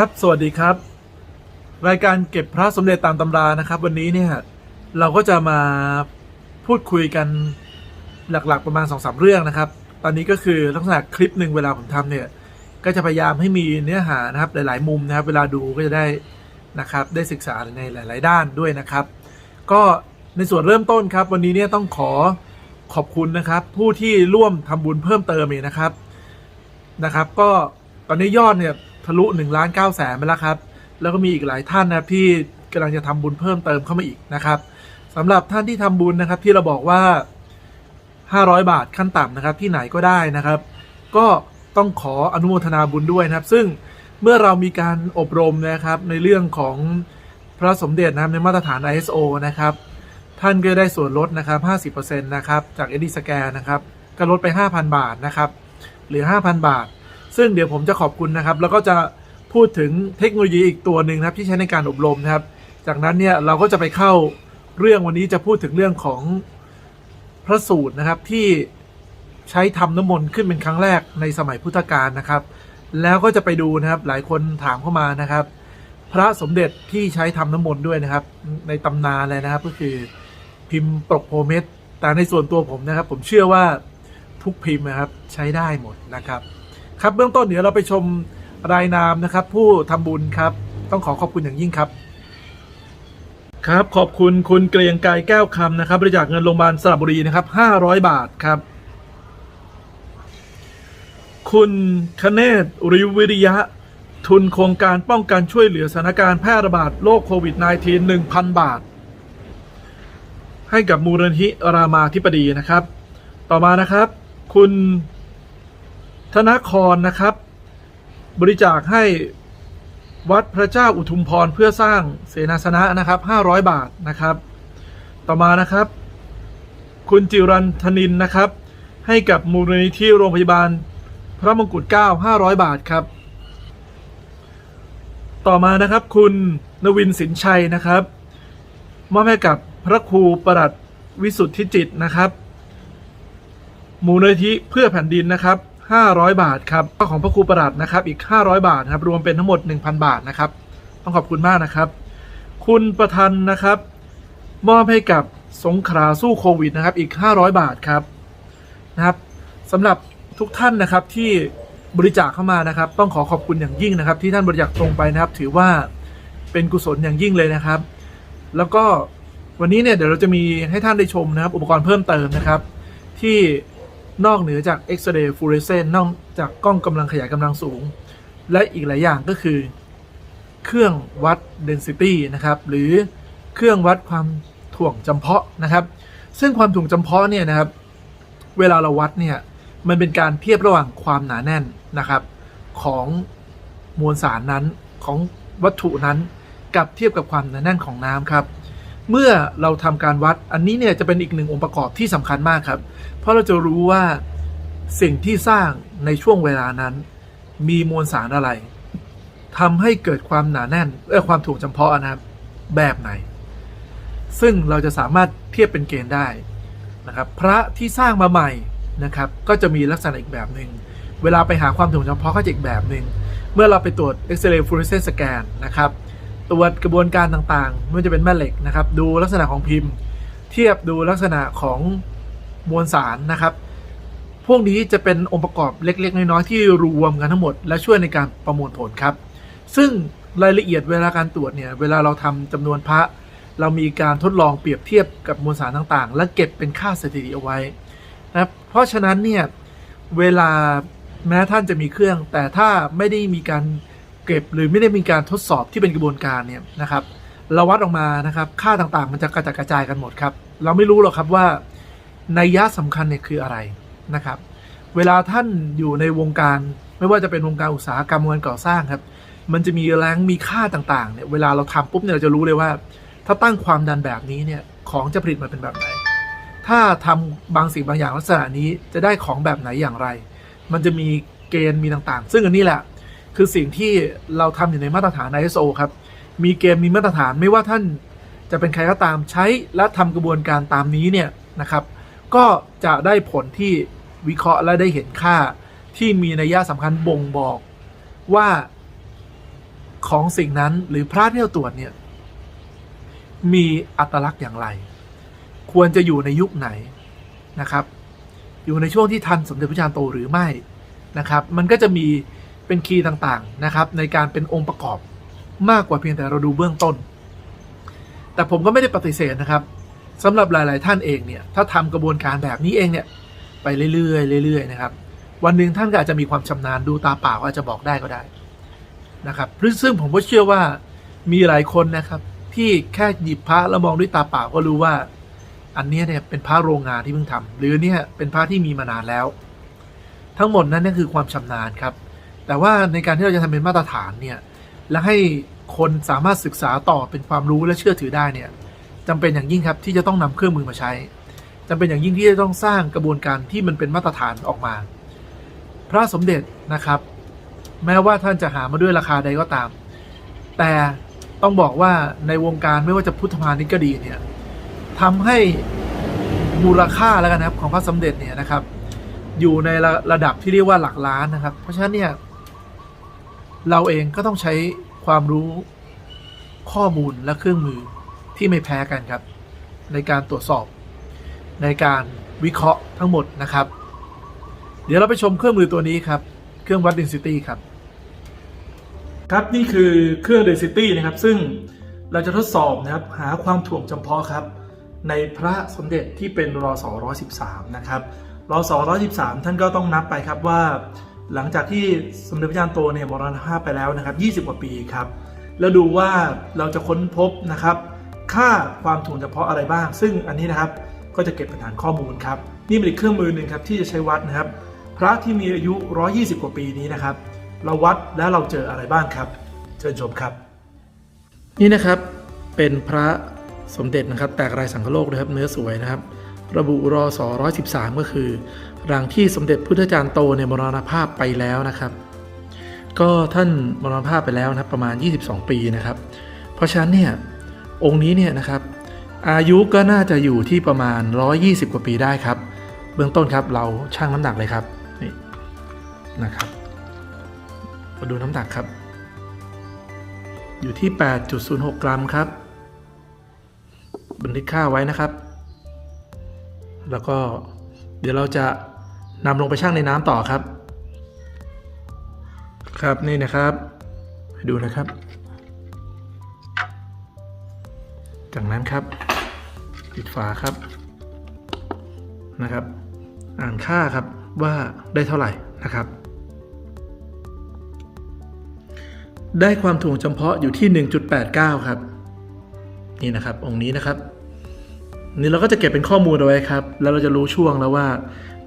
ครับสวัสดีครับ รายการเก็บพระสมเด็จตามตำรานะครับ วันนี้เนี่ยเราก็จะมาพูดคุยกันหลักๆประมาณ2อสเรื่องนะครับ ตอนนี้ก็คือลักษณะคลิปหนึ่งเวลาผมทำเนี่ยก็จะพยายามให้มีเนื้อหานะครับหลาย ๆ มุมนะครับ เวลาดูก็จะได้นะครับได้ศึกษาในหลาย ๆ ด้านด้วยนะครับ ก็ในส่วนเริ่มต้นครับ วันนี้เนี่ยต้องขอขอบคุณนะครับ ผู้ที่ร่วมทำบุญเพิ่มเติมอีกนะครับนะครับ ก็ตอนนี้ยอดเนี่ย ทะลุ1ล้าน9แสนไปแล้วครับ แล้วก็มีอีกหลายท่านนะครับที่กำลังจะทำบุญเพิ่มเติมเข้ามาอีกนะครับสำหรับท่านที่ทำบุญนะครับที่เราบอกว่า 500 บาทขั้นต่ำนะครับที่ไหนก็ได้นะครับ ก็ต้องขออนุโมทนาบุญด้วยนะครับ ซึ่งเมื่อเรามีการอบรมนะครับในเรื่องของพระสมเด็จนะครับในมาตรฐาน ISO นะครับ ท่านก็ได้ส่วนลดนะครับ 50%นะครับ จากเอดีสแกนนะครับ ก็ลดไป 5,000 บาทนะครับหลือ 5,000 บาท ซึ่งเดี๋ยวผมจะขอบคุณนะครับ แล้วก็จะพูดถึงเทคโนโลยีอีกตัวหนึ่งนะครับ ที่ใช้ในการอบรมนะครับ จากนั้นเนี่ยเราก็จะไปเข้าเรื่องวันนี้จะพูดถึงเรื่องของพระสูตรนะครับที่ใช้ทำน้ำมนต์ขึ้นเป็นครั้งแรกในสมัยพุทธกาลนะครับ แล้วก็จะไปดูนะครับหลายคนถามเข้ามานะครับ พระสมเด็จที่ใช้ทำน้ำมนต์ด้วยนะครับ ในตำนานเลยนะครับ ก็คือพิมพ์ปรกโพเม็ดแต่ในส่วนตัวผมนะครับ ผมเชื่อว่าทุกพิมพ์นะครับใช้ได้หมดนะครับ ครับเบื้องต้นเดี๋ยวเราไปชมรายนามนะครับ ผู้ทำบุญครับ ต้องขอขอบคุณอย่างยิ่งครับ ครับขอบคุณคุณเกรียงไกรแก้วคำนะครับ บริจาคเงินโรงพยาบาลสระบุรีนะครับ500 บาทครับ คุณคเนศริวิริยะ ทุนโครงการป้องกันช่วยเหลือสถานการณ์แพร่ระบาดโรคโควิด -19 1,000 บาท ให้กับมูลนิธิรามาธิบดีนะครับ ต่อมานะครับ คุณ ธนครนะครับ บริจาคให้วัดพระเจ้าอุทุมพรเพื่อสร้างเสนาสนะนะครับ 500 บาทนะครับ ต่อมานะครับ คุณจิรันธนินนะครับ ให้กับมูลนิธิโรงพยาบาลพระมงกุฎเกล้า500 บาทครับ ต่อมานะครับคุณนวินสินชัยนะครับมอบให้กับพระครูประหลัดวิสุทธิจิตนะครับ มูลนิธิเพื่อแผ่นดินนะครับ 500 บาทครับก็ของพระครูประหลัดนะครับอีก 500 บาทครับรวมเป็นทั้งหมด 1,000 บาทนะครับต้องขอบคุณมากนะครับ คุณประทันนะครับ มอบให้กับสงขลาสู้โควิดนะครับอีก 500 บาทครับนะครับสำหรับทุกท่านนะครับที่บริจาคเข้ามานะครับ ต้องขอขอบคุณอย่างยิ่งนะครับ ที่ท่านบริจาคตรงไปนะครับ ถือว่าเป็นกุศลอย่างยิ่งเลยนะครับ แล้วก็วันนี้เนี่ยเดี๋ยวเราจะมีให้ท่านได้ชมนะครับ อุปกรณ์เพิ่มเติมนะครับ ที่ นอกเหนือจากเอ็กซเรย์ฟูเรสเซนต์นอกจากกล้องกำลังขยายกำลังสูง และอีกหลายอย่างก็คือ เครื่องวัด density นะครับ หรือเครื่องวัดความถ่วงจำเพาะนะครับ ซึ่งความถ่วงจำเพาะเนี่ยนะครับ เวลาเราวัดเนี่ยมันเป็นการเทียบระหว่างความหนาแน่นนะครับ ของมวลสารนั้นของวัตถุนั้น กับเทียบกับความหนาแน่นของน้ำครับ เมื่อเราทำการวัดอันนี้เนี่ยจะเป็นอีกหนึ่งองค์ประกอบที่สำคัญมากครับ เพราะเราจะรู้ว่าสิ่งที่สร้างในช่วงเวลานั้น มีมวลสารอะไรทำให้เกิดความหนาแน่นเออความถ่วงจำเพาะนะครับแบบไหน ซึ่งเราจะสามารถเทียบเป็นเกณฑ์ได้นะครับ พระที่สร้างมาใหม่นะครับ ก็จะมีลักษณะอีกแบบหนึ่งเวลาไปหาความถ่วงจำเพาะก็จะอีกแบบหนึ่งเมื่อเราไปตรวจเอ็กซเรย์ฟลูออเรสเซนต์สแกนนะครับ ตรวจกระบวนการต่างๆ ไม่ว่าจะเป็นแม่เหล็กนะครับ ดูลักษณะของพิมพ์ เทียบดูลักษณะของมวลสารนะครับ พวกนี้จะเป็นองค์ประกอบเล็ก ๆ น้อยๆที่รวมกันทั้งหมด และช่วยในการประมวลผลครับ ซึ่งรายละเอียดเวลาการตรวจเนี่ย เวลาเราทำจำนวนพระ เรามีการทดลองเปรียบเทียบกับมวลสารต่างๆ และเก็บเป็นค่าสถิติเอาไว้นะครับ เพราะฉะนั้นเนี่ย เวลาแม้ท่านจะมีเครื่อง แต่ถ้าไม่ได้มีการ เก็บหรือไม่ได้มีการทดสอบที่เป็นกระบวนการเนี่ยนะครับ เราวัดออกมานะครับค่าต่างๆ มันจะกระจัดกระจายกันหมดครับ เราไม่รู้หรอกครับว่าในยะสำคัญเนี่ยคืออะไรนะครับ เวลาท่านอยู่ในวงการไม่ว่าจะเป็นวงการอุตสาหกรรมวงการก่อสร้างครับ มันจะมีแรงมีค่าต่างๆเนี่ยเวลาเราทำปุ๊บเนี่ยเราจะรู้เลยว่า ถ้าตั้งความดันแบบนี้เนี่ยของจะผลิตมาเป็นแบบไหน ถ้าทำบางสิ่งบางอย่างลักษณะนี้จะได้ของแบบไหนอย่างไร มันจะมีเกณฑ์มีต่างๆ ซึ่งอันนี้แหละ คือสิ่งที่เราทำอยู่ในมาตรฐาน ISO ครับ มีเกณฑ์มีมาตรฐานไม่ว่าท่านจะเป็นใครก็ตามใช้และทำกระบวนการตามนี้เนี่ยนะครับ ก็จะได้ผลที่วิเคราะห์และได้เห็นค่าที่มีนัยยะสำคัญบ่งบอกว่าของสิ่งนั้นหรือพระที่เราตรวจเนี่ยมีอัตลักษณ์อย่างไร ควรจะอยู่ในยุคไหนนะครับ อยู่ในช่วงที่ทันสมเด็จพระจารย์โตหรือไม่นะครับ มันก็จะมี เป็นคีย์ต่างๆนะครับ ในการเป็นองค์ประกอบมากกว่าเพียงแต่เราดูเบื้องต้น แต่ผมก็ไม่ได้ปฏิเสธนะครับสำหรับหลาย ๆ ท่านเองเนี่ยถ้าทำกระบวนการแบบนี้เองเนี่ยไปเรื่อยๆเรื่อยๆนะครับ วันหนึ่งท่านก็อาจจะมีความชำนาญดูตาเปล่าก็อาจจะบอกได้ก็ได้นะครับซึ่งผมก็เชื่อว่ามีหลายคนนะครับ ที่แค่หยิบพระแล้วมองด้วยตาเปล่าก็รู้ว่า อันนี้เนี่ยเป็นพระโรงงานที่เพิ่งทำหรือเนี่ยเป็นพระที่มีมานานแล้ว ทั้งหมดนั้นนี่คือความชำนาญครับ แต่ว่าในการที่เราจะทำเป็นมาตรฐานเนี่ยและให้คนสามารถศึกษาต่อเป็นความรู้และเชื่อถือได้เนี่ยจำเป็นอย่างยิ่งครับที่จะต้องนำเครื่องมือมาใช้จำเป็นอย่างยิ่งที่จะต้องสร้างกระบวนการที่มันเป็นมาตรฐานออกมา พระสมเด็จนะครับ แม้ว่าท่านจะหามาด้วยราคาใดก็ตาม แต่ต้องบอกว่าในวงการไม่ว่าจะพุทธพาณิชย์ก็ดีเนี่ยทำให้มูลค่าแล้วกันนะครับของพระสมเด็จเนี่ยนะครับ อยู่ในระระดับที่เรียกว่าหลักล้านนะครับ เพราะฉะนั้นเนี่ย เราเองก็ต้องใช้ความรู้ข้อมูลและเครื่องมือที่ไม่แพ้กันครับ ในการตรวจสอบ ในการวิเคราะห์ทั้งหมดนะครับ เดี๋ยวเราไปชมเครื่องมือตัวนี้ครับ เครื่องวัด density ครับ ครับนี่คือเครื่อง density นะครับ ซึ่งเราจะทดสอบนะครับหาความถ่วงจำเพาะครับ ในพระสมเด็จที่เป็นรอสอ113 นะครับรอสอ113 ท่านก็ต้องนับไปครับว่า หลังจากที่สมเด็จพระจารย์โตเนี่ยมรณภาพไปแล้วนะครับ 20 กว่าปีครับ แล้วดูว่าเราจะค้นพบนะครับ ค่าความถ่วงจำเพาะอะไรบ้าง ซึ่งอันนี้นะครับก็จะเก็บเป็นฐานข้อมูลครับ นี่เป็นเครื่องมือหนึ่งครับที่จะใช้วัดนะครับ พระที่มีอายุ 120 กว่าปีนี้นะครับ เราวัดแล้วเราเจออะไรบ้างครับ เชิญชมครับ นี่นะครับเป็นพระสมเด็จนะครับ แตกรายสังคโลกนะครับ เนื้อสวยนะครับ ระบุรอสอ113 ก็คือ รังที่สมเด็จพุทธจารย์โตในมรณภาพไปแล้วนะครับ ก็ท่านมรณภาพไปแล้วนะครับประมาณ 22 ปีนะครับ เพราะฉะนั้นเนี่ยองค์นี้เนี่ยนะครับ อายุก็น่าจะอยู่ที่ประมาณ 120 กว่าปีได้ครับ เบื้องต้นครับเราชั่งน้ำหนักเลยครับนี่นะครับมาดูน้ำหนักครับ อยู่ที่ 8.06 กรัมครับ บันทึกค่าไว้นะครับ แล้วก็เดี๋ยวเราจะ นำลงไปชั่งในน้ำต่อครับ ครับนี่นะครับ ดูนะครับ จากนั้นครับ ปิดฝาครับนะครับ อ่านค่าครับว่าได้เท่าไหร่นะครับ ได้ความถ่วงจำเพาะอยู่ที่ 1.89 ครับ นี่นะครับองค์นี้นะครับนี่เราก็จะเก็บเป็นข้อมูลเอาไว้ครับ แล้วเราจะรู้ช่วงแล้วว่า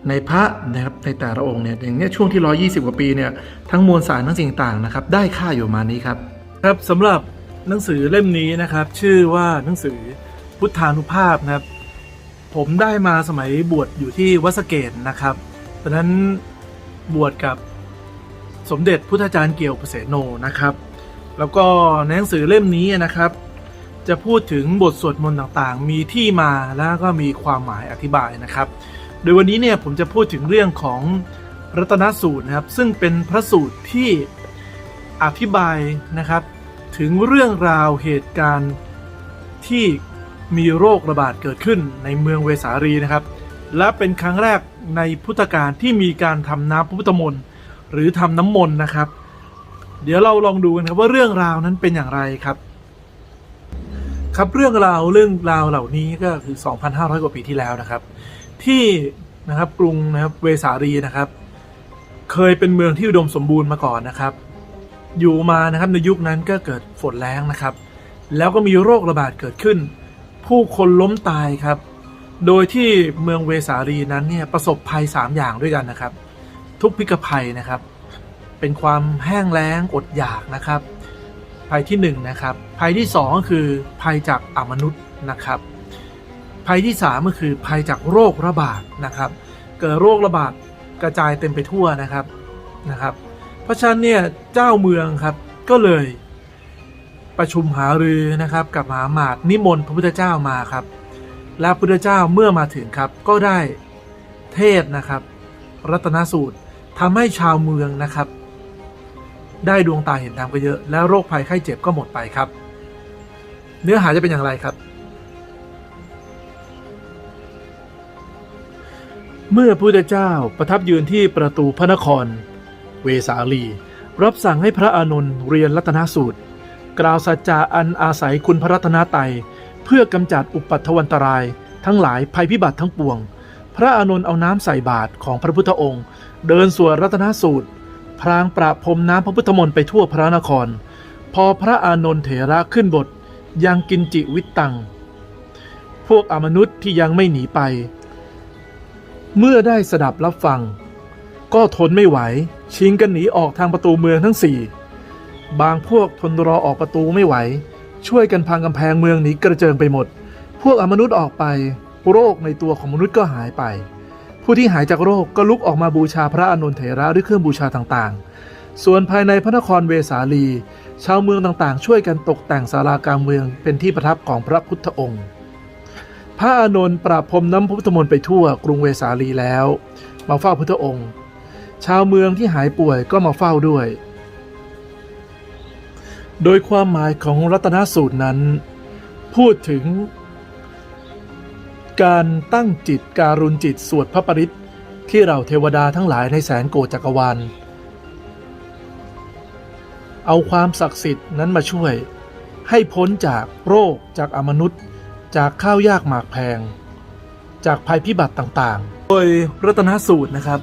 ในพระนะครับในแต่ละองค์เนี่ยอย่างเนี้ยช่วงที่ 120 กว่าปีเนี่ยทั้งมวลสารทั้งสิ่งต่างนะครับ ได้ค่าอยู่ประมาณนี้ครับ ครับสำหรับหนังสือเล่มนี้นะครับ ชื่อว่าหนังสือพุทธานุภาพนะครับ ผมได้มาสมัยบวชอยู่ที่วัดสะเกตนะครับตอนนั้นบวชกับสมเด็จพุทธาจารย์เกี่ยวเปรตโนนะครับ แล้วก็ในหนังสือเล่มนี้นะครับ จะพูดถึงบทสวดมนต์ต่างๆ มีที่มาแล้วก็มีความหมายอธิบายนะครับ โดยวันนี้เนี่ยผมจะพูดถึงเรื่องของรัตนสูตรนะครับ ซึ่งเป็นพระสูตรที่อธิบายนะครับ ถึงเรื่องราวเหตุการณ์ที่มีโรคระบาดเกิดขึ้นในเมืองเวสาลีนะครับ และเป็นครั้งแรกในพุทธกาลที่มีการทำน้ำพุทธมนต์หรือทำน้ำมนต์นะครับ เดี๋ยวเราลองดูกันครับว่าเรื่องราวนั้นเป็นอย่างไรครับ ครับเรื่องราวเรื่องราวเหล่านี้ก็คือ 2,500 กว่าปีที่แล้วนะครับ ที่นะครับกรุงนะครับเวสาลีนะครับ เคยเป็นเมืองที่อุดมสมบูรณ์มาก่อนนะครับ อยู่มานะครับในยุคนั้นก็เกิดฝนแรงนะครับ แล้วก็มีโรคระบาดเกิดขึ้น ผู้คนล้มตายครับ โดยที่เมืองเวสาลีนั้นเนี่ยประสบภัย 3 อย่างด้วยกันนะครับ ทุกพิกภัยนะครับ เป็นความแห้งแล้งอดอยากนะครับ ภัยที่1นงนะครับภัยที่2ก็คือภัยจากอมนุษย์นะครับ ภัยที่3ก็คือภัยจากโรคระบาดนะครับ เกิดโรคระบาดกระจายเต็มไปทั่วนะครับนะครับ เพราะฉะนั้นเนี่ยเจ้าเมืองครับก็เลยประชุมหารือนะครับกับมหาอมาตนิมนต์พระพุทธเจ้ามาครับ และพระพุทธเจ้าเมื่อมาถึงครับก็ได้เทศนะครับ รัตนสูตรทำให้ชาวเมืองนะครับ ได้ดวงตาเห็นธรรมก็เยอะ แล้วโรคภัยไข้เจ็บก็หมดไปครับ เนื้อหาจะเป็นอย่างไรครับ เมื่อพระพุทธเจ้าประทับยืนที่ประตูพระนคร เวสาลี รับสั่งให้พระอานนท์เรียนรัตนสูตร กล่าวสัจจาอันอาศัยคุณพระรัตนตรัยเพื่อกำจัดอุปัตถวันตราย ทั้งหลายภัยพิบัติทั้งปวง พระอานนท์เอาน้ำใส่บาตรของพระพุทธองค์ เดินสวดรัตนสูตร พรางประพรมน้ำพระพุทธมนต์ไปทั่วพระนคร พอพระอานนท์เถระขึ้นบทยังกินจิวิตตังพวกอมนุษย์ที่ยังไม่หนีไป เมื่อได้สดับรับฟัง ก็ทนไม่ไหว ชิงกันหนีออกทางประตูเมืองทั้งสี่บางพวกทนรอออกประตูไม่ไหว ช่วยกันพังกำแพงเมืองหนีกระเจิงไปหมด พวกอมนุษย์ออกไป โรคในตัวของมนุษย์ก็หายไป ผู้ที่หายจากโรคก็ลุกออกมาบูชาพระอานนเถระด้วยเครื่องบูชาต่างๆ ส่วนภายในพระนครเวสาลี ชาวเมืองต่างๆ ช่วยกันตกแต่งศาลากลางเมืองเป็นที่ประทับของพระพุทธองค์ พระอานนท์ปราบพรมน้ำพระพุทธมนต์ไปทั่วกรุงเวสาลีแล้ว มาเฝ้าพุทธองค์ ชาวเมืองที่หายป่วยก็มาเฝ้าด้วย โดยความหมายของรัตนสูตรนั้น พูดถึง การตั้งจิตการุณจิตสวดพระปริตที่เราเทวดาทั้งหลายในแสนโกจักรวาลเอาความศักดิ์สิทธิ์นั้นมาช่วย ให้พ้นจากโรคจากอมนุษย์ จากข้าวยากหมากแพง จากภัยพิบัติต่างๆ โดยรัตนสูตรนะครับ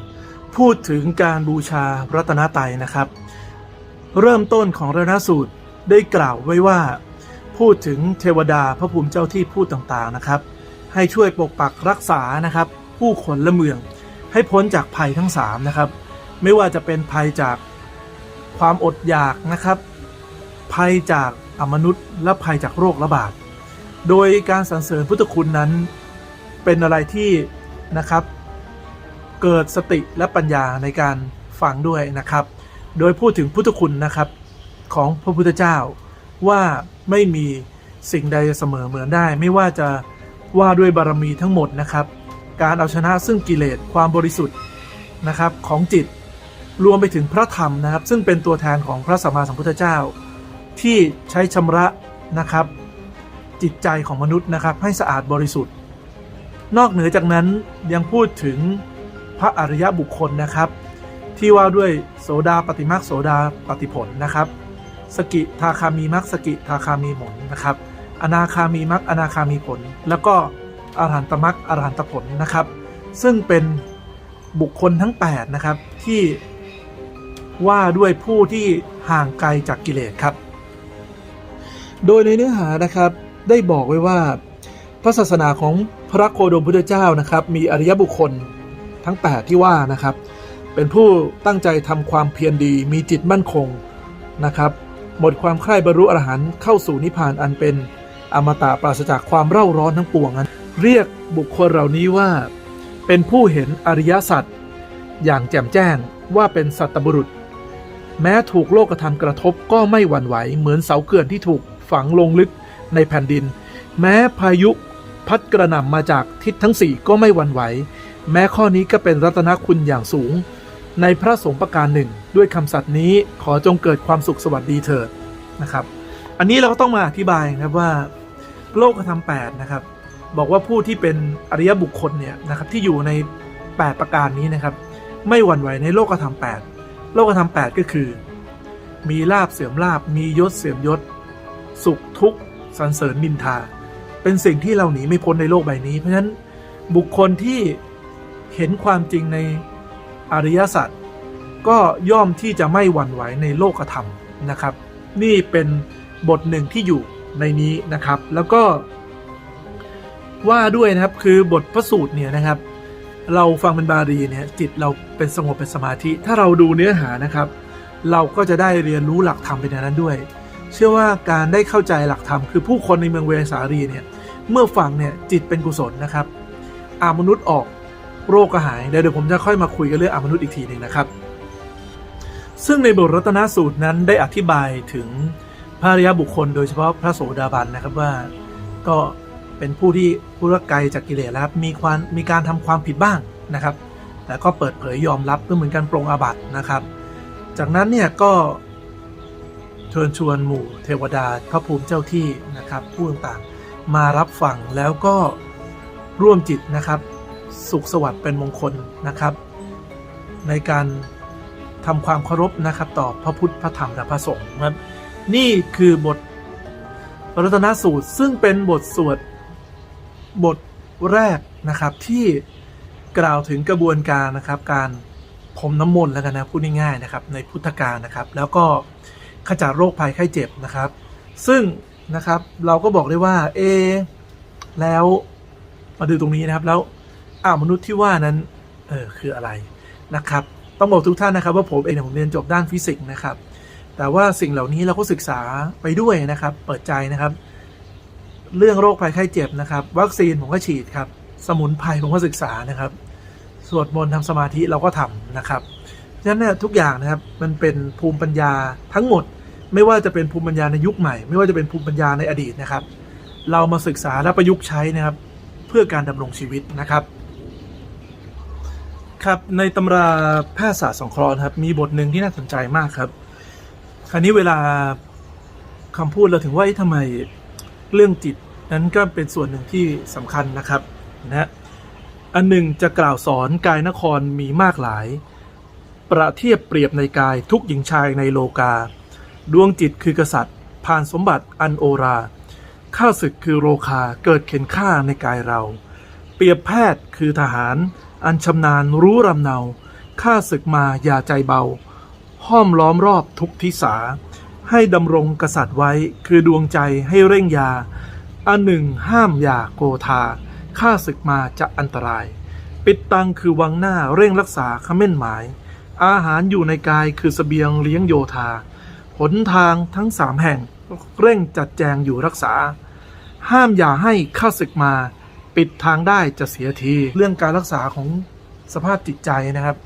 พูดถึงการบูชารัตนตรัยนะครับ เริ่มต้นของรัตนสูตรได้กล่าวไว้ว่า พูดถึงเทวดาพระภูมิเจ้าที่พูดต่างๆนะครับ ให้ช่วยปกปักรักษานะครับ ผู้คนและเมือง ให้พ้นจากภัยทั้งสามนะครับไม่ว่าจะเป็นภัยจากความอดอยากนะครับ ภัยจากอมนุษย์และภัยจากโรคระบาด โดยการสรรเสริญพุทธคุณนั้น เป็นอะไรที่นะครับ เกิดสติและปัญญาในการฟังด้วยนะครับ โดยพูดถึงพุทธคุณนะครับของพระพุทธเจ้า ว่าไม่มีสิ่งใดเสมอเหมือนได้ ไม่ว่าจะว่าด้วยบารมีทั้งหมดนะครับ การเอาชนะซึ่งกิเลสความบริสุทธิ์นะครับของจิตรวมไปถึงพระธรรมนะครับ ซึ่งเป็นตัวแทนของพระสัมมาสัมพุทธเจ้า ที่ใช้ชำระนะครับ จิตใจของมนุษย์นะครับให้สะอาดบริสุทธิ์ นอกเหนือจากนั้นยังพูดถึงพระอริยบุคคลนะครับ ที่ว่าด้วยโสดาปฏิมักโสดาปฏิผลนะครับ สกิทาคามีมักสกิทาคามีผลนะครับ อนาคามีมักอนาคามีผล แล้วก็อรหันตมักอรหันตผลนะครับ ซึ่งเป็นบุคคลทั้ง 8 นะครับ ที่ว่าด้วยผู้ที่ห่างไกลจากกิเลสครับ โดยในเนื้อหานะครับ ได้บอกไว้ว่า พระศาสนาของพระโคดมพุทธเจ้านะครับ มีอริยบุคคลทั้ง 8 ที่ว่านะครับ เป็นผู้ตั้งใจทำความเพียรดี มีจิตมั่นคงนะครับ หมดความใคร่บรรลุอรหันต์เข้าสู่นิพพานอันเป็นอมตะปราศจากความเร่าร้อนทั้งปวงนั้นเรียกบุคคลเหล่านี้ว่า เป็นผู้เห็นอริยสัจอย่างแจ่มแจ้งว่าเป็นสัตบุรุษ แม้ถูกโลกธรรมกระทบก็ไม่หวั่นไหวเหมือนเสาเขื่อนที่ถูกฝังลงลึก ในแผ่นดิน แม้พายุพัดกระหน่ำมาจากทิศทั้งสี่ก็ไม่หวั่นไหว แม้ข้อนี้ก็เป็นรัตนคุณอย่างสูง ในพระสงฆ์ประการหนึ่ง ด้วยคำสัตย์นี้ขอจงเกิดความสุขสวัสดีเถิดนะครับ อันนี้เราก็ต้องมาอธิบายนะครับว่า โลกธรรมแปดนะครับ บอกว่าผู้ที่เป็นอริยบุคคลเนี่ยนะครับที่อยู่ใน 8 ประการนี้นะครับ ไม่หวั่นไหวในโลกธรรม8โลกธรรม8ก็คือ มีลาบเสื่อมลาบมียศเสื่อมยศ สุขทุกข์ สรรเสริญนินทา เป็นสิ่งที่เราหนีไม่พ้นในโลกใบนี้ เพราะฉะนั้นบุคคลที่เห็นความจริงในอริยสัจก็ย่อมที่จะไม่หวั่นไหวในโลกธรรมนะครับ นี่เป็นบทหนึ่งที่อยู่ในนี้นะครับ แล้วก็ว่าด้วยนะครับคือบทพระสูตรเนี่ยนะครับ เราฟังเป็นบาลีเนี่ยจิตเราเป็นสงบเป็นสมาธิ ถ้าเราดูเนื้อหานะครับ เราก็จะได้เรียนรู้หลักธรรมไปในนั้นด้วย เชื่อว่าการได้เข้าใจหลักธรรมคือผู้คนในเมืองเวสาลีเนี่ยเมื่อฟังเนี่ยจิตเป็นกุศลนะครับอามนุษย์ออกโรคก็หายเดี๋ยวเดี๋ยวผมจะค่อยมาคุยกันเรื่องอามนุษย์อีกทีหนึ่งนะครับ ซึ่งในบทรัตนสูตรนั้นได้อธิบายถึงพระริยบุคคล โดยเฉพาะพระโสดาบันนะครับว่าก็เป็นผู้ที่ผู้รักไกลจากกิเลสแล้วครับมีความมีการทำความผิดบ้างนะครับ แต่ก็เปิดเผยยอมรับเพื่อเหมือนกันปรงอาบัตินะครับ จากนั้นเนี่ยก็ ชิญชวนหมู่เทวดาพระภูมิเจ้าที่นะครับผู้ต่างๆมารับฟังแล้วก็ร่วมจิตนะครับ สุขสวัสดิ์เป็นมงคลนะครับ ในการทำความเคารพนะครับต่อพระพุทธพระธรรมและพระสงฆ์นะครับนี่คือบทรัตนสูตรซึ่งเป็นบทสวดบทแรกนะครับที่กล่าวถึงกระบวนการนะครับ การพรมน้ำมนต์แล้วกันนะพูดง่ายๆนะครับ ในพุทธกาลนะครับ แล้วก็ ขจัดโรคภัยไข้เจ็บนะครับ ซึ่งนะครับเราก็บอกได้ว่าเอแล้วมาดูตรงนี้นะครับแล้วอ้าวมนุษย์ที่ว่านั้นเออคืออะไรนะครับ ต้องบอกทุกท่านนะครับ ว่าผมเองเนี่ยผมเรียนจบด้านฟิสิกส์นะครับ แต่ว่าสิ่งเหล่านี้เราก็ศึกษาไปด้วยนะครับ เปิดใจนะครับ เรื่องโรคภัยไข้เจ็บนะครับ วัคซีนผมก็ฉีดครับ สมุนไพรผมก็ศึกษานะครับสวดมนต์ทำสมาธิเราก็ทำนะครับฉะนั้นเนี่ยทุกอย่างนะครับมันเป็นภูมิปัญญาทั้งหมด ไม่ว่าจะเป็นภูมิปัญญาในยุคใหม่ ไม่ว่าจะเป็นภูมิปัญญาในอดีตนะครับ เรามาศึกษาและประยุกต์ใช้นะครับ เพื่อการดำรงชีวิตนะครับ ครับในตำราแพทยศาสตร์สงเคราะห์นครับ มีบทหนึ่งที่น่าสนใจมากครับ คราวนี้เวลาคำพูดเราถึงว่าทำไมเรื่องจิตนั้นก็เป็นส่วนหนึ่งที่สำคัญนะครับนะฮะอันหนึ่งจะกล่าวสอนกายนครมีมากหลาย ประเทียบเปรียบในกายทุกหญิงชายในโลกา ดวงจิตคือกษัตริย์ ผ่านสมบัติอันโอราข้าศึกคือโรคาเกิดเข็นฆ่าในกายเรา เปรียบแพทย์คือทหาร อันชำนาญรู้รำเนาข้าศึกมาอย่าใจเบา ห้อมล้อมรอบทุกทิศา ให้ดำรงกษัตริย์ไว้คือดวงใจให้เร่งยา อันหนึ่งห้ามอย่าโกธาข้าศึกมาจะอันตราย ปิดตังคือวังหน้าเร่งรักษาขม้นหมาย อาหารอยู่ในกายคือสเสบียงเลี้ยงโยธา หนทางทั้งสามแห่งเร่งจัดแจงอยู่รักษา ห้ามอย่าให้ข้าศึกมา ปิดทางได้จะเสียที เรื่องการรักษาของสภาพจิตใจนะครับ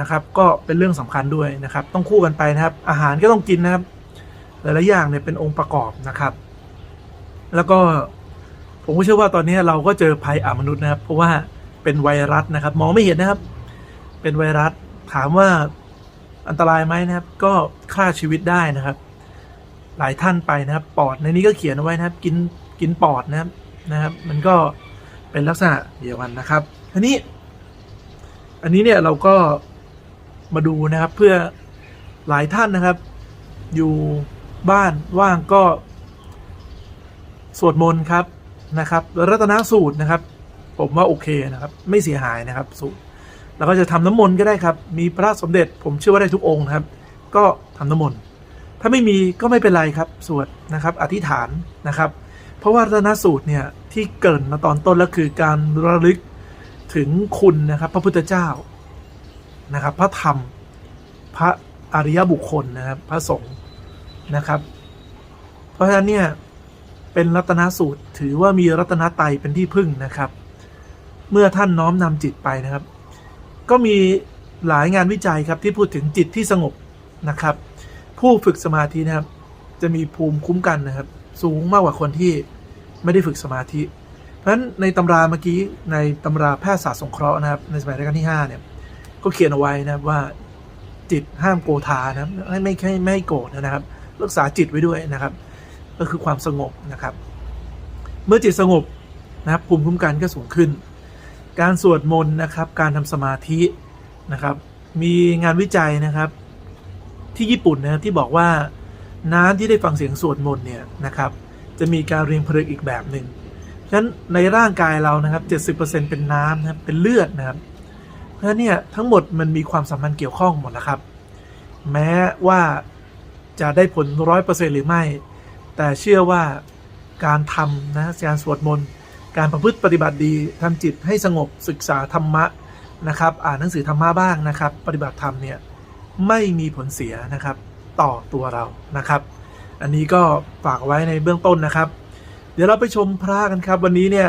นะครับ ก็เป็นเรื่องสำคัญด้วยนะครับ ต้องคู่กันไปนะครับ อาหารก็ต้องกินนะครับ หลายๆอย่างเนี่ยเป็นองค์ประกอบนะครับ แล้วก็ผมก็เชื่อว่าตอนนี้เราก็เจอภัยอามนุษย์นะครับ เพราะว่าเป็นไวรัสนะครับ มองไม่เห็นนะครับ เป็นไวรัสถามว่า อันตรายไหมนะครับ ก็ฆ่าชีวิตได้นะครับ หลายท่านไปนะครับ ปอดในนี้ก็เขียนเอาไว้นะครับ กินกินปอดนะครับนะครับ มันก็เป็นลักษณะเดียวกันนะครับทีนี้ อันนี้เนี่ยเราก็มาดูนะครับ เพื่อหลายท่านนะครับ อยู่บ้านว่างก็สวดมนต์ครับนะครับรัตนสูตรนะครับ ผมว่าโอเคนะครับ ไม่เสียหายนะครับสูตร แล้วก็จะทำน้ำมนต์ก็ได้ครับ มีพระสมเด็จผมเชื่อว่าได้ทุกองค์ครับ ก็ทำน้ำมนต์ถ้าไม่มีก็ไม่เป็นไรครับสวดนะครับ อธิษฐานนะครับ เพราะว่ารัตนสูตรเนี่ยที่เกรินมาตอนต้นแล้วคือการระลึกถึงคุณนะครับพระพุทธเจ้านะครับ พระธรรมพระอริยบุคคลนะครับพระสงฆ์นะครับ เพราะฉะนั้นเนี่ยเป็นรัตนสูตรถือว่ามีรัตนไตรเป็นที่พึ่งนะครับ เมื่อท่านน้อมนำจิตไปนะครับ ก็มีหลายงานวิจัยครับที่พูดถึงจิตที่สงบนะครับ ผู้ฝึกสมาธินะครับ จะมีภูมิคุ้มกันนะครับ สูงมากกว่าคนที่ไม่ได้ฝึกสมาธิ เพราะฉะนั้นในตำราเมื่อกี้ในตำราแพทยศาสตร์สงเคราะห์นะครับ ในสมัยรัชกาลที่5เนี่ยก็เขียนเอาไว้นะครับว่าจิตห้ามโกธานะครับไม่ไม่ไม่ไม่ให้โกรธนะครับ รักษาจิตไว้ด้วยนะครับ ก็คือความสงบนะครับ เมื่อจิตสงบนะครับภูมิคุ้มกันก็สูงขึ้น การสวดมนต์นะครับ การทำสมาธินะครับ มีงานวิจัยนะครับ ที่ญี่ปุ่นนะครับที่บอกว่าน้ำที่ได้ฟังเสียงสวดมนต์เนี่ยนะครับ จะมีการเรียงผลึกอีกแบบหนึ่งฉะนั้นในร่างกายเรานะครับ 70%เป็นน้ำนะครับเป็นเลือดนะครับเพราะฉะนั้นเนี่ยทั้งหมดมันมีความสัมพันธ์เกี่ยวข้องหมดนะครับ แม้ว่าจะได้ผลร้อยเปอร์เซ็นหรือไม่ แต่เชื่อว่าการทำนะการสวดมนต์ การประพฤติปฏิบัติดีทำจิตให้สงบศึกษาธรรมะนะครับ อ่านหนังสือธรรมะบ้างนะครับ ปฏิบัติธรรมเนี่ยไม่มีผลเสียนะครับต่อตัวเรานะครับ อันนี้ก็ฝากไว้ในเบื้องต้นนะครับ เดี๋ยวเราไปชมพระกันครับ วันนี้เนี่ย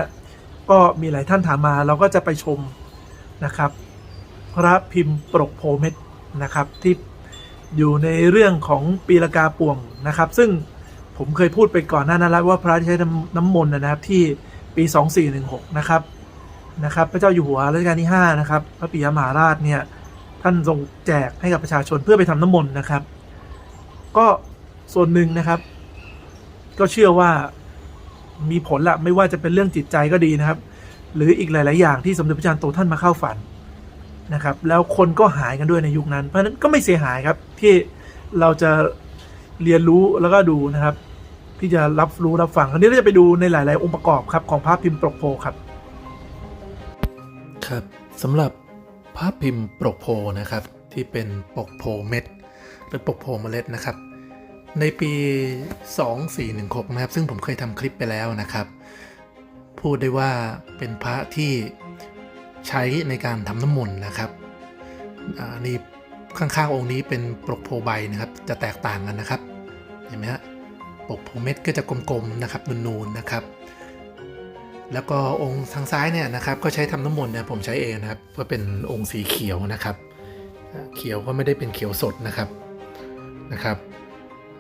ก็มีหลายท่านถามมาเราก็จะไปชมนะครับ พระพิมพ์ปรกโพเม็ดนะครับที่อยู่ในเรื่องของปีละกาป่วงนะครับ ซึ่งผมเคยพูดไปก่อนหน้านั้นแล้วว่าพระที่ใช้น้ำน้ำมนต์นะครับที่ ปี 2416 นะครับนะครับ พระเจ้าอยู่หัวรัชกาลที่ 5 นะครับ พระปิยมหาราชเนี่ยท่านทรงแจกให้กับประชาชนเพื่อไปทำน้ำมนต์นะครับ ก็ส่วนหนึ่งนะครับ ก็เชื่อว่ามีผลละไม่ว่าจะเป็นเรื่องจิตใจก็ดีนะครับ หรืออีกหลาย ๆ อย่างที่สมเด็จพระจันทร์โตท่านมาเข้าฝันนะครับ แล้วคนก็หายกันด้วยในยุคนั้น เพราะฉะนั้นก็ไม่เสียหายครับที่เราจะเรียนรู้แล้วก็ดูนะครับ ที่จะรับรู้รับฟังคราวนี้เราจะไปดูในหลาย ๆ องค์ประกอบครับของพระพิมพ์ปรกโพครับ ครับสำหรับภาพพิมพ์ปกโพนะครับ ที่เป็นปกโพเม็ดหรือปกโพเมล็ดนะครับ ในปี 2416 นะครับ ซึ่งผมเคยทำคลิปไปแล้วนะครับ พูดได้ว่าเป็นพระที่ใช้ในการทำน้ำมนต์นะครับนี่ข้างๆองค์นี้เป็นปกโพใบนะครับ จะแตกต่างกันนะครับ เห็นไหมฮะ ปกโพเม็ดก็จะกลมๆนะครับนูนๆนะครับ แล้วก็องค์ทางซ้ายเนี่ยนะครับ ก็ใช้ทำน้ำมนต์เนี่ยผมใช้เองนะครับก็เป็นองค์สีเขียวนะครับ เขียวก็ไม่ได้เป็นเขียวสดนะครับนะครับ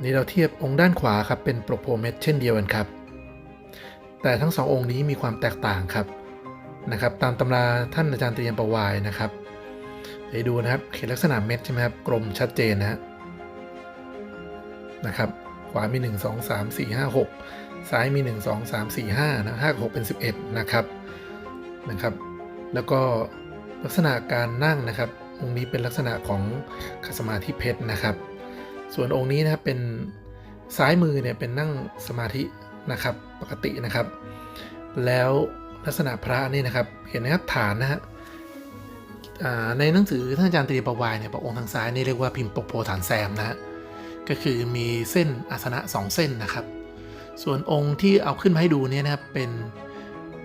นี่เราเทียบองค์ด้านขวาครับเป็นโปรโพเมตเช่นเดียวกันครับ แต่ทั้งสององค์นี้มีความแตกต่างครับนะครับ ตามตำราท่านอาจารย์เตรียมประวายนะครับเดี๋ยวดูนะครับเห็นลักษณะเม็ดใช่ไหมครับกลมชัดเจนนะฮะนะครับ ขวามี 1 2 3 4 5 6 ซ้ายมี 1 2 3 4 5นะ5 6 เป็น 11 นะครับนะครับ แล้วก็ลักษณะการนั่งนะครับองค์นี้เป็นลักษณะของคัสมาธิเพชรนะครับ ส่วนองค์นี้นะครับเป็นซ้ายมือเนี่ยเป็นนั่งสมาธินะครับปกตินะครับ แล้วลักษณะพระนี่นะครับ เห็นไหมครับฐานนะฮะในหนังสือท่านอาจารย์ตรีประวายเนี่ยบอกองค์ทางซ้ายนี่เรียกว่าพิมพ์ปกโพฐานแซมนะฮะ ก็คือมีเส้นอาสนะสองเส้นนะครับ ส่วนองค์ที่เอาขึ้นมาให้ดูเนี่ยนะครับเป็น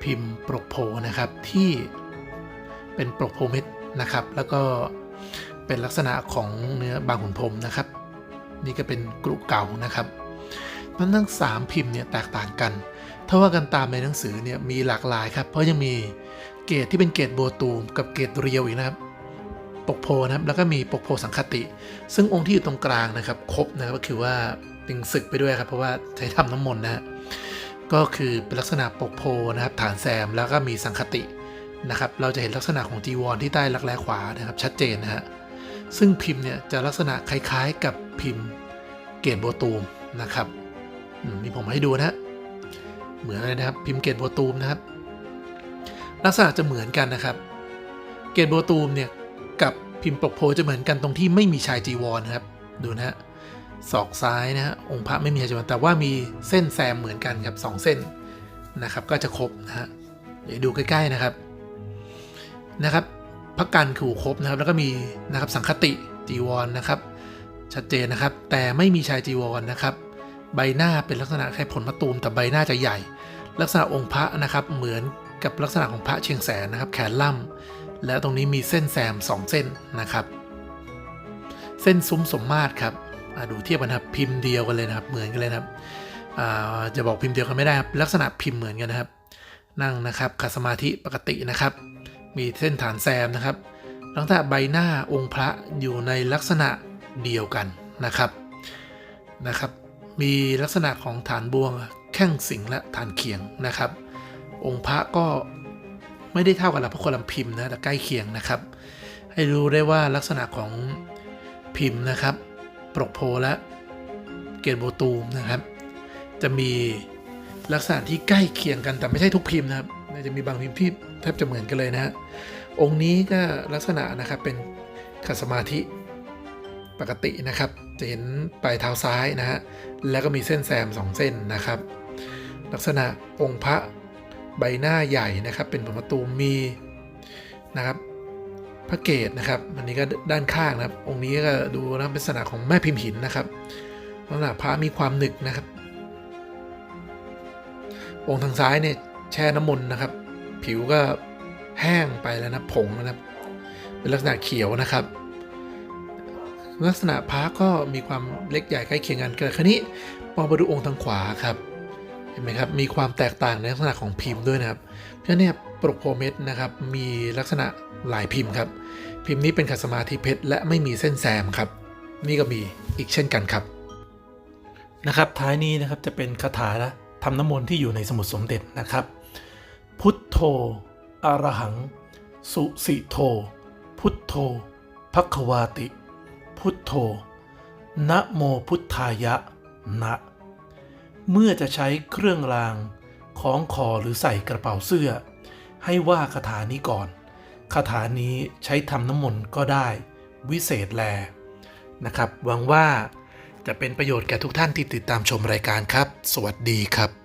พิมพ์ปกโพนะครับที่เป็นปกโพเม็ดนะครับ แล้วก็เป็นลักษณะของเนื้อบางขุนพรมนะครับ นี่ก็เป็นกรุเก่านะครับมันทั้งสามพิมพ์เนี่ยแตกต่างกัน ถ้าว่ากันตามในหนังสือเนี่ยมีหลากหลายครับ เพราะยังมีเกรดที่เป็นเกรดโบตูมกับเกรดเรียวอีกนะครับ ปกโพนะครับแล้วก็มีปกโพสังคติ ซึ่งองค์ที่อยู่ตรงกลางนะครับครบนะครับก็คือว่าเป็นศึกไปด้วยครับเพราะว่าใช้ทำน้ำมนต์นะก็คือเป็นลักษณะปกโพนะครับฐานแซมแล้วก็มีสังคตินะครับเราจะเห็นลักษณะของจีวรที่ใต้รักแร้ขวานะครับชัดเจนนะฮะซึ่งพิมพ์เนี่ยจะลักษณะคล้ายๆกับพิมพ์เกตโบตูมนะครับมนี่ผมให้ดูนะฮะเหมือนเลยนะครับพิมพ์เกตโบตูมนะครับ ลักษณะจะเหมือนกันนะครับ เกตโบตูมเนี่ย กับพิมพ์ปกโพจะเหมือนกันตรงที่ไม่มีชายจีวรนะครับ ดูนะฮะศอกซ้ายนะฮะองค์พระไม่มีชายจีวรแต่ว่ามีเส้นแซมเหมือนกันครับสองเส้นนะครับ ก็จะครบนะฮะเดี๋ยวดูใกล้ ๆนะครับนะครับพระกันขู่ครบนะครับ แล้วก็มีนะครับสังคติจีวรนะครับ ชัดเจนนะครับ แต่ไม่มีชายจีวรนะครับ ใบหน้าเป็นลักษณะคล้ายผลมะตูมแต่ใบหน้าจะใหญ่ ลักษณะองค์พระนะครับ เหมือนกับลักษณะของพระเชียงแสนนะครับ แขนล่ำ แล้วตรงนี้มีเส้นแซม 2 เส้นนะครับ เส้นซุ้มสมมาตรครับดูเทียบกันครับพิมพ์เดียวกันเลยนะครับ เหมือนกันเลยนะครับจะบอกพิมพ์เดียวกันไม่ได้ครับลักษณะพิมพ์เหมือนกันนะครับ นั่งนะครับขัดสมาธิปกตินะครับ มีเส้นฐานแซมนะครับลักษณะใบหน้าองค์พระอยู่ในลักษณะเดียวกันนะครับนะครับ มีลักษณะของฐานบวงแข้งสิงและฐานเขียงนะครับ องค์พระก็ ไม่ได้เท่ากับหลักพระคนลำพิมพ์นะแต่ใกล้เคียงนะครับ ให้รู้ได้ว่าลักษณะของพิมพ์นะครับปรกโพและเกตโบตูมนะครับ จะมีลักษณะที่ใกล้เคียงกันแต่ไม่ใช่ทุกพิมพ์นะครับจะมีบางพิมพ์ที่แทบจะเหมือนกันเลยนะฮะองค์นี้ก็ลักษณะนะครับเป็นขัดสมาธิปกตินะครับ จะเห็นปลายเท้าซ้ายนะฮะแล้วก็มีเส้นแซมสองเส้นนะครับ ลักษณะองค์พระ ใบหน้าใหญ่นะครับ เป็นประตูมีนะครับพระเกศนะครับ อันนี้ก็ด้านข้างนะครับ องค์นี้ก็ดูนะเป็นลักษณะของแม่พิมพ์หินนะครับลักษณะพระมีความหนึกนะครับ องค์ทางซ้ายเนี่ยแช่น้ำมนต์นะครับ ผิวก็แห้งไปแล้วนะผงนะครับ เป็นลักษณะเขียวนะครับ ลักษณะพระก็มีความเล็กใหญ่ใกล้เคียงกันแต่ครนี้มองไปดูองค์ทางขวาครับ เห็นไหมครับ มีความแตกต่างในลักษณะของพิมพ์ด้วยนะครับ เพราะเนี่ยปรกโพเม็ดนะครับ มีลักษณะหลายพิมพ์ครับ พิมพ์นี้เป็นขัดสมาธิเพชรและไม่มีเส้นแซมครับ นี่ก็มีอีกเช่นกันครับ นะครับ ท้ายนี้นะครับจะเป็นคาถาละทำน้ำมนต์ที่อยู่ในสมุดสมเด็จนะครับ พุทโธอรหัง สุสิโธ พุทโธพักวาติ พุทโธนะโมพุทธายะ นะ เมื่อจะใช้เครื่องรางของคอหรือใส่กระเป๋าเสื้อ ให้ว่าคาถานี้ก่อนคาถานี้ใช้ทำน้ำมนต์ก็ได้ วิเศษแลนะครับหวังว่าจะเป็นประโยชน์แก่ทุกท่านที่ติดตามชมรายการครับ สวัสดีครับ